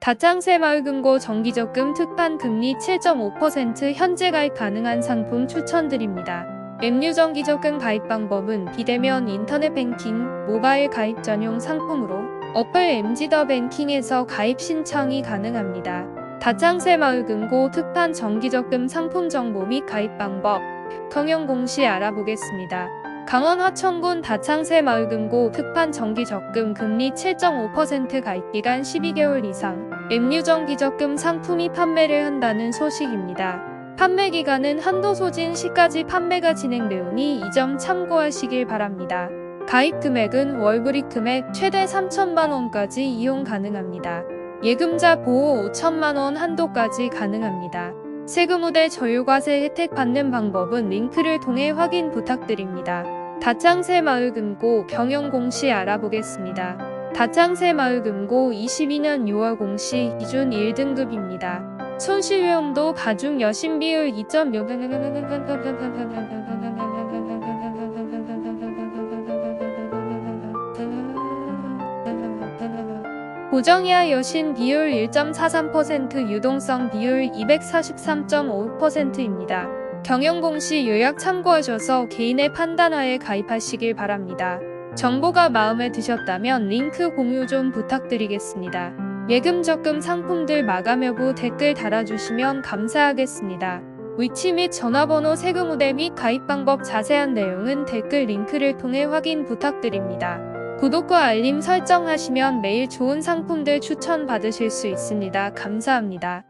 다창새 마을금고 정기적금 특판 금리 7.5% 현재 가입 가능한 상품 추천드립니다. 앱류 정기적금 가입 방법은 비대면 인터넷 뱅킹, 모바일 가입 전용 상품으로 어플 MG더 뱅킹에서 가입 신청이 가능합니다. 다창새 마을금고 특판 정기적금 상품 정보 및 가입 방법, 경영 공시 알아보겠습니다. 강원 화천군 다창새 마을금고 특판 정기적금 금리 7.5% 가입기간 12개월 이상 앱류 정기적금 상품이 판매를 한다는 소식입니다. 판매 기간은 한도 소진 시까지 판매가 진행되오니 이 점 참고하시길 바랍니다. 가입 금액은 월불입 금액 최대 3천만 원까지 이용 가능합니다. 예금자 보호 5천만 원 한도까지 가능합니다. 세금 후대 저율과세 혜택 받는 방법은 링크를 통해 확인 부탁드립니다. 다창새 마을 금고 경영 공시 알아보겠습니다. 다창새 마을 금고 22년 6월 공시 기준 1등급입니다. 손실 위험도 가중 여신 비율 2.6 고정이하 여신 비율 1.43% 유동성 비율 243.5%입니다. 경영 공시 요약 참고하셔서 개인의 판단하에 가입하시길 바랍니다. 정보가 마음에 드셨다면 링크 공유 좀 부탁드리겠습니다. 예금 적금 상품들 마감 여부 댓글 달아주시면 감사하겠습니다. 위치 및 전화번호 세금 후대 및 가입 방법 자세한 내용은 댓글 링크를 통해 확인 부탁드립니다. 구독과 알림 설정하시면 매일 좋은 상품들 추천 받으실 수 있습니다. 감사합니다.